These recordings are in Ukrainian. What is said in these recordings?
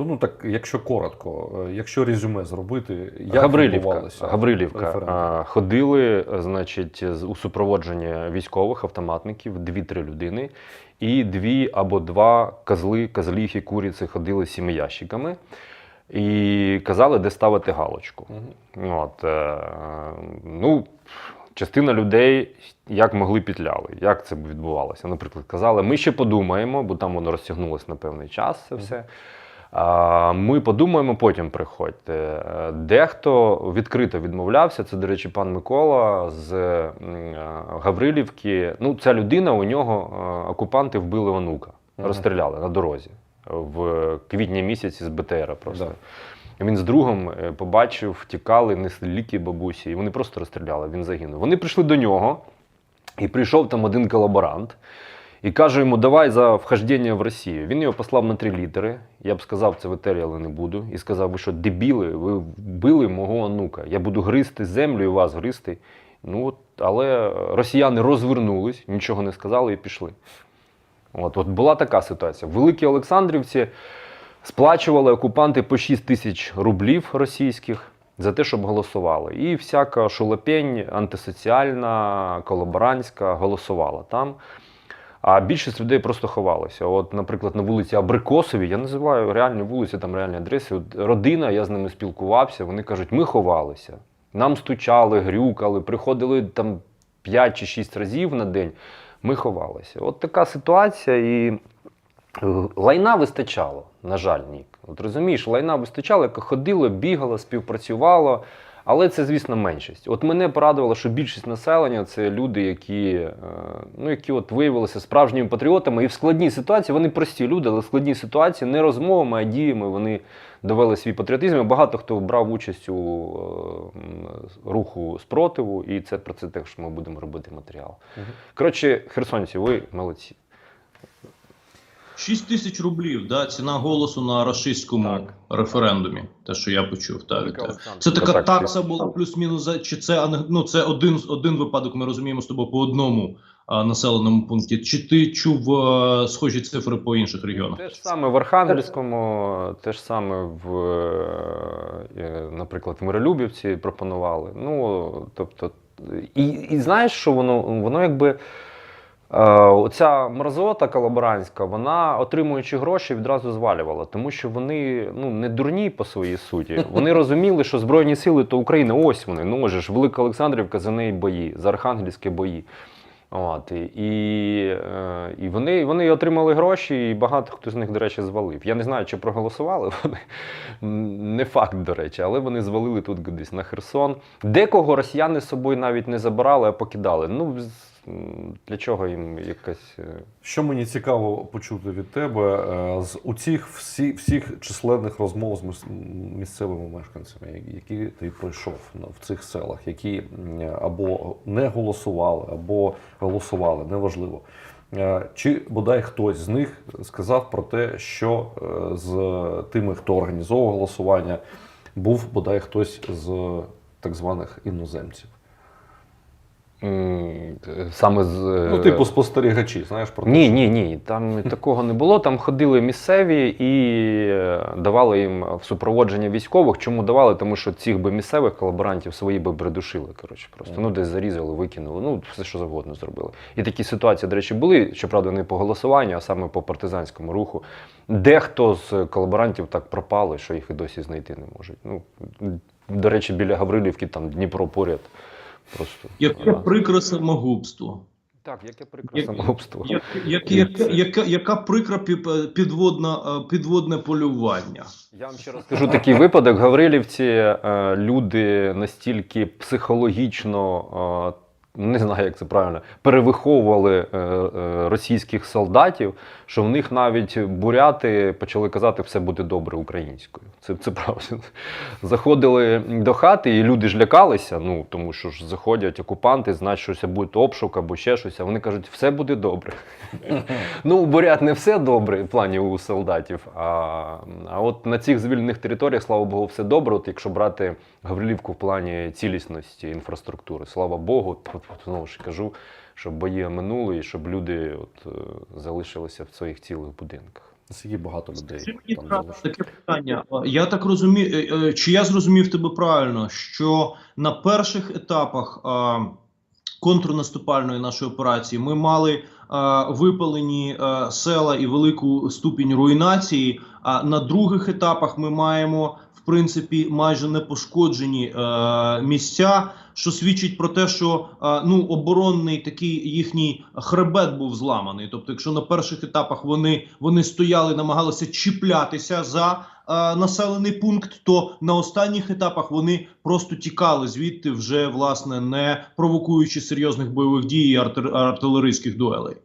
Тобто, ну так, якщо коротко, е, якщо резюме зробити, як Гаврилівка, відбувалося Гаврилівка. А, Ходили, значить, у супроводженні військових автоматників, дві-три людини, і дві або два козли, козліхи, куриці ходили з сіми ящиками і казали, де ставити галочку. Мгм. От, е, ну, частина людей як могли петляли. Як це відбувалося? Наприклад, казали, ми ще подумаємо, бо там воно розтягнулося на певний час це все. Ми подумаємо, потім приходьте. Е, Дехто відкрито відмовлявся. Це, до речі, пан Микола з е, Гаврилівки. Ну, ця людина, у нього е, окупанти вбили онука, розстріляли на дорозі в квітні місяці з БТРа просто. Да. Він з другом побачив, втікали, несли ліки бабусі, і вони просто розстріляли. Він загинув. Вони прийшли до нього, і прийшов там один колаборант. І каже йому, давай за вхождення в Росію. Він його послав на три літери. Я б сказав це в етері, але не буду. І сказав, ви що, дебіли, ви вбили мого онука. Я буду гризти землю і вас гризти. Ну, от, але росіяни розвернулись, нічого не сказали і пішли. От, от була така ситуація. В Великій Олександрівці сплачували окупанти по 6 тисяч рублів російських за те, щоб голосували. І всяка шулепень антисоціальна, колаборантська голосувала там. А більшість людей просто ховалися. От, наприклад, на вулиці Абрикосові, я називаю реальні вулиці, там реальні адреси. От родина, я з ними спілкувався, вони кажуть, ми ховалися. Нам стучали, грюкали, приходили там 5 чи 6 разів на день. Ми ховалися. От така ситуація, і е, лайна вистачало, на жаль, Нік. От розумієш, лайна вистачало, яке ходило, бігало, співпрацювало. Але це, звісно, меншість. От мене порадувало, що більшість населення це люди, які, е, ну, які от виявилися справжніми патріотами. І в складній ситуації вони прості люди, але в складній ситуації не розмовами, а діями вони довели свій патріотизм. І Багато хто брав участь у е, руху спротиву, і це про це теж ми будемо робити матеріал. Мгм. Коротше, херсонці, ви молодці. 6 тисяч рублів, да, ціна голосу на рашистському Так. референдумі. Те, що я почув. Так, так. Це така Так, такса була плюс-мінус, за- чи це ну, це один, один випадок, ми розуміємо з тобою по одному а, населеному пункті. Чи ти чув а, схожі цифри по інших регіонах? Те ж саме в Архангельському, те ж саме в, е, наприклад, в Миролюбівці пропонували. Ну, тобто, і, і знаєш, що воно, воно якби. Е, Оця мразота колаборантська, вона, отримуючи гроші, відразу звалювала, тому що вони ну, не дурні по своїй суті. Вони розуміли, що Збройні сили то Україна, ось вони. Ну, же ж, Велика Олександрівка, за неї бої, за Архангельські бої. От, і, і, е, і вони, вони отримали гроші, і багато хто з них, до речі, звалив. Я не знаю, чи проголосували вони. Не факт, до речі, але вони звалили тут десь на Херсон. Декого росіяни з собою навіть не забирали, а покидали. Ну, для чого їм якась. е, Що мені цікаво почути від тебе е, з у цих всі, всіх численних розмов з місцевими мешканцями, які ти пройшов в цих селах, які або не голосували, або голосували, неважливо. Е, Чи бодай хтось з них сказав про те, що з тими, хто організовував голосування, був бодай хтось з так званих іноземців? Саме з. е, Ну, типу спостерігачі, знаєш про те, Ні, ні, ні. Там такого не було. Там ходили місцеві і е, давали їм в супроводження військових. Чому давали? Тому що цих би місцевих колаборантів свої би придушили. Коротше, просто ну десь зарізали, викинули. Ну все що завгодно зробили. І такі ситуації, до речі, були. Щоправда, не по голосуванню, а саме по партизанському руху. Дехто з колаборантів так пропали, що їх і досі знайти не можуть. Ну до речі, біля Гаврилівки там Дніпро поряд. Просто Яке прикре самогубство? так, яке прикре Як- самогубство. Як, як, яка, яка, яка прикра пі- підводна, е, підводне полювання? Я вам ще раз скажу такий випадок. Гаврилівці е, люди настільки психологічно, е, не знаю, як це правильно, перевиховували е, е, російських солдатів, що в них навіть буряти почали казати, все буде добре українською. Це, це правда. Заходили до хати, і люди ж лякалися, ну тому що ж заходять окупанти, значить, що це буде обшук або ще щось. А вони кажуть, все буде добре. Ну, бурят не все добре в плані у солдатів. А, а от на цих звільнених територіях, слава Богу, все добре. От якщо брати Гаврилівку в плані цілісності інфраструктури, слава Богу, знову ж кажу, щоб бої минули і щоб люди от, е, залишилися в своїх цілих будинках. Наскільки багато людей там правда, таке питання. Я так розумію, чи я зрозумів тебе правильно, що на перших етапах а, контрнаступальної нашої операції ми мали а, випалені а, села і велику ступінь руйнації. А на других етапах ми маємо принципі майже непошкоджені е, місця, що свідчить про те, що е, ну оборонний такий їхній хребет був зламаний. Тобто, якщо на перших етапах вони, вони стояли, намагалися чіплятися за е, населений пункт, то на останніх етапах вони просто тікали звідти, вже власне не провокуючи серйозних бойових дій і артилерійських дуелей.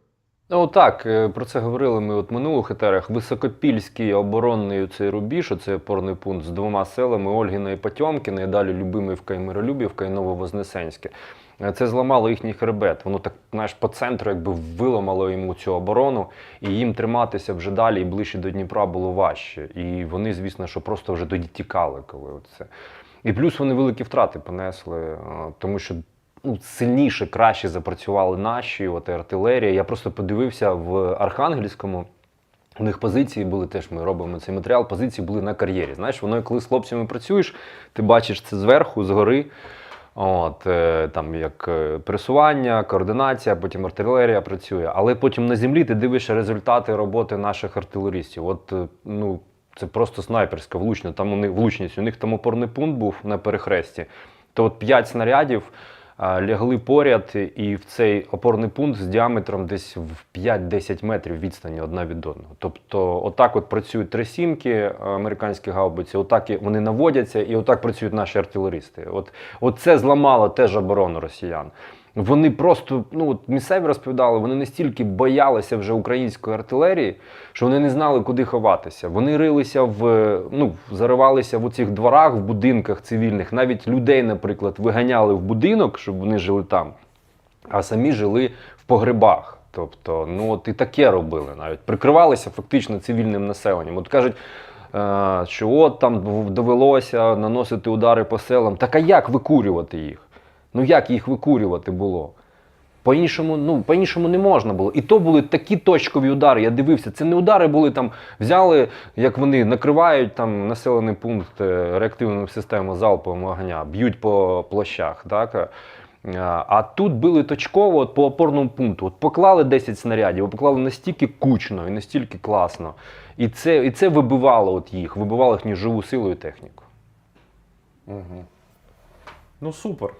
Ну так, е, про це говорили ми от минулих етерах. Високопільський оборонний цей рубіж, оцей опорний пункт з двома селами Ольгіна і Потьомкіна, і далі Любимівка і Миролюбівка і Нововознесенське. Е, Це зламало їхній хребет. Воно так, знаєш, по центру якби виламало йому цю оборону, і їм триматися вже далі і ближче до Дніпра було важче. І вони, звісно, що просто вже тоді тікали, коли це. І плюс вони великі втрати понесли, е, тому що ну, сильніше, краще запрацювали наші, от артилерія. Я просто подивився в Архангельському. У них позиції були теж, ми робимо цей матеріал, позиції були на кар'єрі. Знаєш, воно коли з хлопцями працюєш, ти бачиш це зверху, згори. От, е, там як е, пресування, координація, потім артилерія працює. Але потім на землі ти дивишся результати роботи наших артилеристів. От, е, ну, це просто снайперська влучно. Там у них влучність. У них там опорний пункт був на перехресті. То от 5 снарядів лягли поряд, і в цей опорний пункт з діаметром десь в 5-10 метрів відстані одна від одного. Тобто, отак от працюють три сімки американські гаубиці, отак вони наводяться, і отак працюють наші артилеристи. От, от це зламало теж оборону росіян. Вони просто, ну от місцеві розповідали, вони настільки боялися вже української артилерії, що вони не знали, куди ховатися. Вони рилися в ну, заривалися в оцих дворах, в будинках цивільних. Навіть людей, наприклад, виганяли в будинок, щоб вони жили там, а самі жили в погребах. Тобто, ну от і таке робили навіть. Прикривалися фактично цивільним населенням. От кажуть, е, що от там довелося наносити удари по селам. Так а як викурювати їх? Ну як їх викурювати було? По-іншому, ну, по-іншому не можна було. І то були такі точкові удари. Я дивився, це не удари були там, взяли, як вони накривають там населений пункт е, реактивною системою залпового огня, б'ють по площах. Так? Е, А тут били точково от, по опорному пункту. От поклали 10 снарядів, поклали настільки кучно і настільки класно. І це, і це вибивало от їх, вибивало їхню живу силу і техніку. Угу. Ну супер.